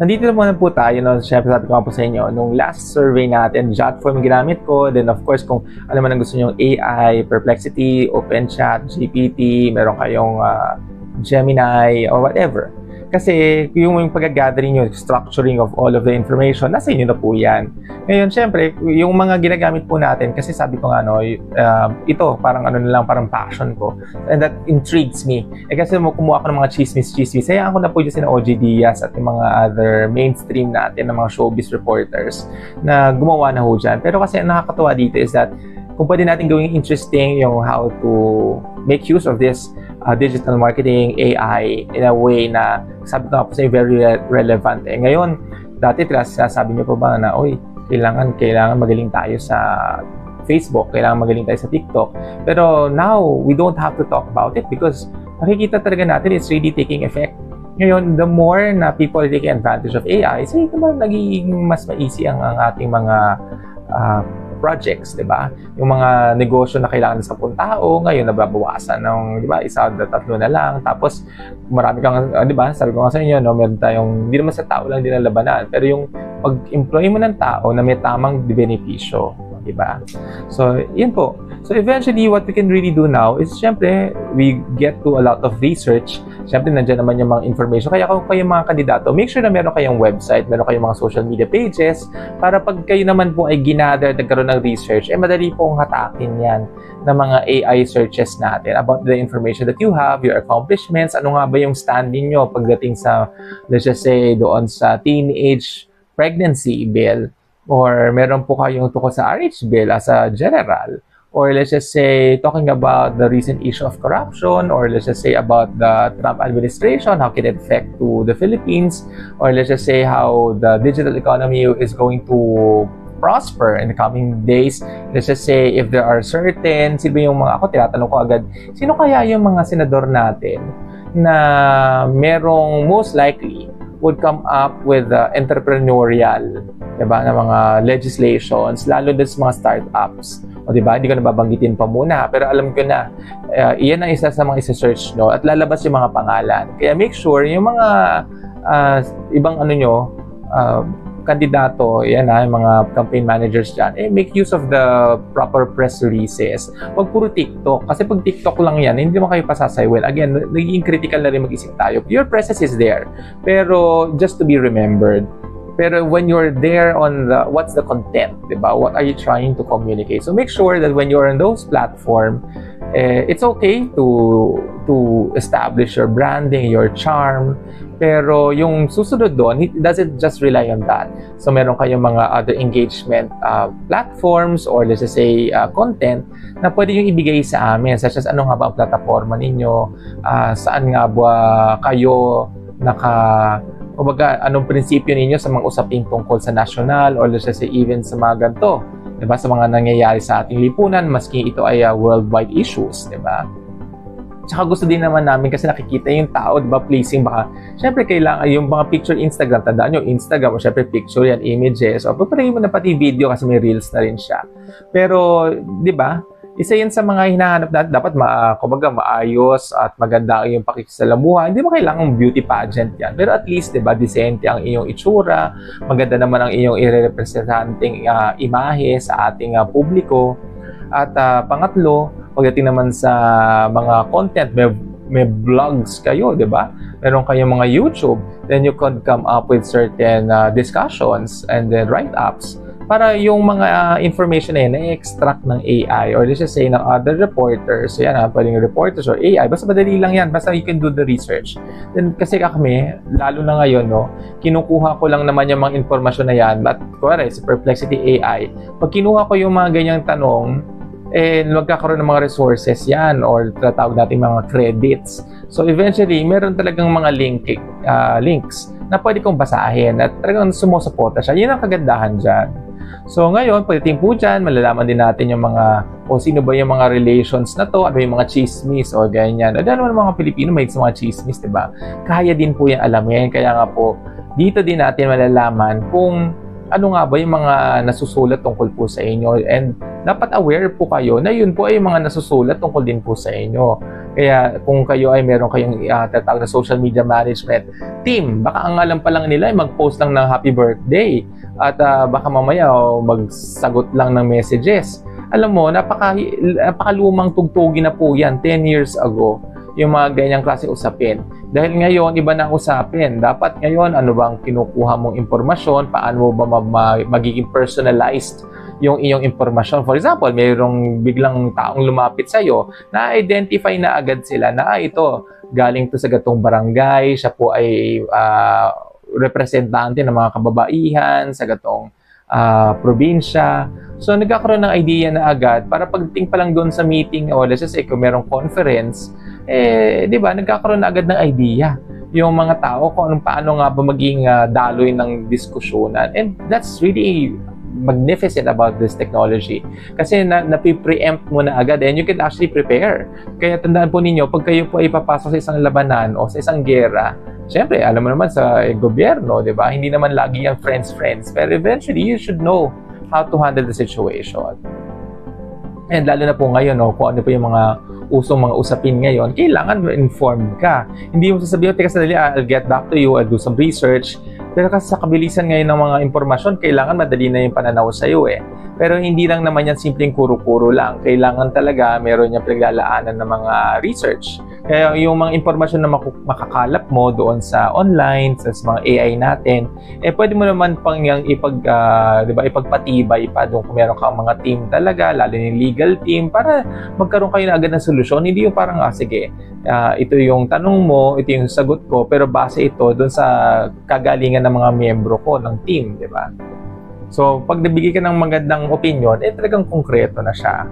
nandito na muna po tayo, no? Siyempre sabi ko nga po sa inyo, nung last survey natin, Jotform ginamit ko, then of course, kung ano man ang gusto nyo, AI, Perplexity, OpenChat, GPT, meron kayong ah, Gemini, or whatever. Kasi yung pag-gathering nyo, structuring of all of the information, nasa inyo na po yan. Ngayon, syempre, yung mga ginagamit po natin, kasi sabi ko nga, no, uh, ito, parang ano lang, parang passion ko. And that intrigues me. Eh kasi kumuha ako ng mga chismis-chismis, hayaan ko na po yung sina OG Diaz at yung mga other mainstream natin, ng mga showbiz reporters, na gumawa na ho dyan. Pero kasi ang nakakatawa dito is that, kung pwede natin gawing interesting yung how to make use of this uh, digital marketing, AI, in a way na sabi ko nga po sa very re- relevant. Eh, ngayon, dati sasabi niyo pa ba na, oy, kailangan, kailangan magaling tayo sa Facebook, kailangan magaling tayo sa TikTok. Pero now, we don't have to talk about it because nakikita talaga natin it's really taking effect. Ngayon, the more na people taking advantage of AI, so ito ba nagiging mas ma-easy ang, ang ating mga ah, projects, di ba? Yung mga negosyo na kailangan ng 10 tao, ngayon nababawasan ng, di ba, isa o tatlo na lang. Tapos, marami kang, ah, di ba, sabi ko nga sa inyo, no, meron tayong, hindi naman sa tao lang din ang pero yung pag-employ mo ng tao na may tamang benepisyo, di ba? So, yun po. So, eventually, what we can really do now is, syempre, we get to a lot of research. Syempre, nandiyan naman yung mga information. Kaya kung kayo mga kandidato, make sure na meron kayong website, meron kayong mga social media pages, para pag kayo naman po ay ginather, nagkaroon ng research, eh madali pong hatakin yan ng mga AI searches natin about the information that you have, your accomplishments, ano nga ba yung standing nyo pagdating sa, let's just say, doon sa teenage pregnancy bill, or meron po kayong tukol sa RH bill as a general, or let's just say talking about the recent issue of corruption or let's just say about the Trump administration how can it affect to the Philippines? Or let's just say how the digital economy is going to prosper in the coming days. Let's just say if there are certain sino yung mga ako tinatanong ko agad sino kaya yung mga senador natin na merong most likely would come up with uh, entrepreneurial diba, na mga legislations, lalo din sa mga startups. O diba, hindi ko nababanggitin pa muna, pero alam ko na, uh, iyan ang isa sa mga isa-search nyo at lalabas yung mga pangalan. Kaya make sure yung mga uh, ibang ano nyo, uh, kandidato, yan ha, yung mga campaign managers dyan, eh, make use of the proper press releases. Huwag puro TikTok. Kasi pag TikTok lang yan, hindi mo kayo pasasay. Well, again, naging critical na rin mag-isip tayo. Your presence is there. Pero just to be remembered, pero when you're there on the what's the content, 'di ba? What are you trying to communicate? So make sure that when you're on those platform, eh, it's okay to to establish your branding, your charm. Pero yung susunod doon, it doesn't just rely on that. So meron kayong mga other engagement uh, platforms or let's just say uh, content na pwede yung ibigay sa amin such as ano nga ba ang plataforma ninyo, uh, saan nga ba kayo naka kumbaga, anong prinsipyo ninyo sa mga usaping tungkol sa national or let's just say even sa mga ganito, 'di ba? Sa mga nangyayari sa ating lipunan maski ito ay uh, worldwide issues, 'di ba? Tsaka gusto din naman namin kasi nakikita yung tao, di ba, pleasing baka, syempre kailangan yung mga picture Instagram, tandaan nyo, Instagram, o syempre picture yan, images, o paparin mo na pati video kasi may reels na rin siya. Pero, di ba, isa yan sa mga hinahanap natin. Dapat, ma, kumbaga, maayos at maganda ang iyong pakikisalamuha. Hindi mo kailangan beauty pageant yan. Pero at least, di ba, decente ang iyong itsura. Maganda naman ang iyong irerepresentanting uh, imahe sa ating uh, publiko. At uh, pangatlo, pagdating naman sa mga content, may, may vlogs kayo, di ba? Meron kayong mga YouTube, then you could come up with certain uh, discussions and then write-ups para yung mga uh, information na yun na-extract ng AI or let's just say ng other reporters, so yan ha, pwedeng reporters or AI, basta madali lang yan, basta you can do the research. Then kasi kami, lalo na ngayon, no, kinukuha ko lang naman yung mga informasyon na yan, but kuwari, sa Perplexity AI, pag kinuha ko yung mga ganyang tanong, eh, magkakaroon ng mga resources yan or tatawag natin mga credits. So eventually, meron talagang mga link, uh, links na pwede kong basahin at talagang sumusuporta siya. Yun ang kagandahan dyan. So ngayon, pagdating po dyan, malalaman din natin yung mga o sino ba yung mga relations na to, ano yung mga chismis o ganyan. O naman mga Pilipino may mga chismis, di ba? Kaya din po yung alamin. Kaya nga po, dito din natin malalaman kung ano nga ba yung mga nasusulat tungkol po sa inyo and dapat aware po kayo na yun po ay mga nasusulat tungkol din po sa inyo. Kaya kung kayo ay meron kayong uh, tatawag na social media management team, baka ang alam pa lang nila ay mag-post lang ng happy birthday at uh, baka mamaya oh, magsagot lang ng messages. Alam mo, napaka, napakalumang tugtugi na po yan 10 years ago yung mga ganyang klase usapin. Dahil ngayon, iba na ang usapin. Dapat ngayon, ano bang kinukuha mong impormasyon? Paano mo ba ma- ma- magiging personalized yung iyong impormasyon? For example, mayroong biglang taong lumapit sa'yo, na-identify na agad sila na ah, ito, galing to sa gatong barangay, siya po ay ah, representante ng mga kababaihan sa gatong ah, probinsya. So, nagkakaroon ng idea na agad para pagdating pa lang doon sa meeting o let's just say kung merong conference, eh, di ba, nagkakaroon na agad ng idea yung mga tao kung anong paano nga ba maging ah, daloy ng diskusyonan. And that's really magnificent about this technology. Kasi na, napipreempt mo na agad and you can actually prepare. Kaya tandaan po ninyo, pag kayo po ay papasok sa isang labanan o sa isang gera, Siyempre, alam mo naman sa eh, gobyerno, di ba? Hindi naman lagi yan friends-friends. Pero eventually, you should know how to handle the situation. And lalo na po ngayon, no, kung ano po yung mga usong mga usapin ngayon, kailangan informed ka. Hindi mo sasabihin, teka sandali, I'll get back to you, I'll do some research. Pero kasi sa kabilisan ngayon ng mga impormasyon, kailangan madali na yung pananaw sa iyo eh. Pero hindi lang naman yan simpleng kuro-kuro lang. Kailangan talaga meron niyang pinaglalaanan ng mga research. Kaya yung mga impormasyon na makakalap mo doon sa online, sa mga AI natin, eh pwede mo naman pang yung ipag, ah, di ba, ipagpatibay pa doon kung meron kang mga team talaga, lalo yung legal team, para magkaroon kayo na agad ng solusyon. Hindi yung parang, ah, sige, ah, ito yung tanong mo, ito yung sagot ko, pero base ito doon sa kagalingan ng mga miyembro ko ng team, di ba? So, pag nabigay ka ng magandang opinion, eh talagang konkreto na siya.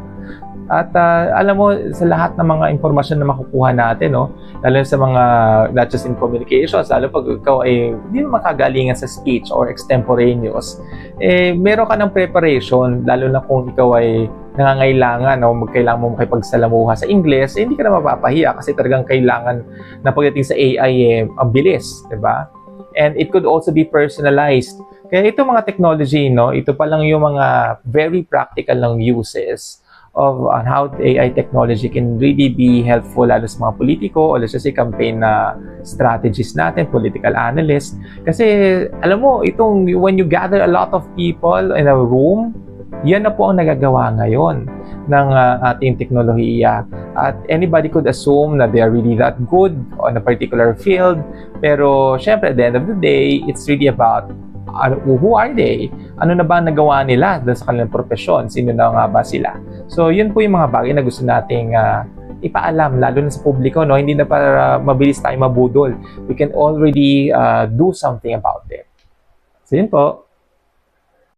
At ah, alam mo, sa lahat ng mga impormasyon na makukuha natin, no, lalo sa mga, not just in communications, lalo pag ikaw ay hindi makagalingan sa speech or extemporaneous, eh, meron ka ng preparation, lalo na kung ikaw ay nangangailangan o magkailangan mo makipagsalamuha sa English, eh, hindi ka na mapapahiya kasi talagang kailangan na pagdating sa AI, eh, ang bilis, di ba? And it could also be personalized. Kaya ito mga technology, no, ito pa lang yung mga very practical ng uses of on how AI technology can really be helpful lalo sa mga politiko o let's just campaign na strategies natin, political analysts. Kasi alam mo, itong when you gather a lot of people in a room, yan na po ang nagagawa ngayon ng uh, ating teknolohiya. At anybody could assume na they are really that good on a particular field. Pero syempre, at the end of the day, it's really about ano, who are they? Ano na ba ang nagawa nila sa kanilang profesyon? Sino na nga ba sila? So, yun po yung mga bagay na gusto nating uh, ipaalam, lalo na sa publiko, no? hindi na para mabilis tayo mabudol. We can already uh, do something about it. So, yun po.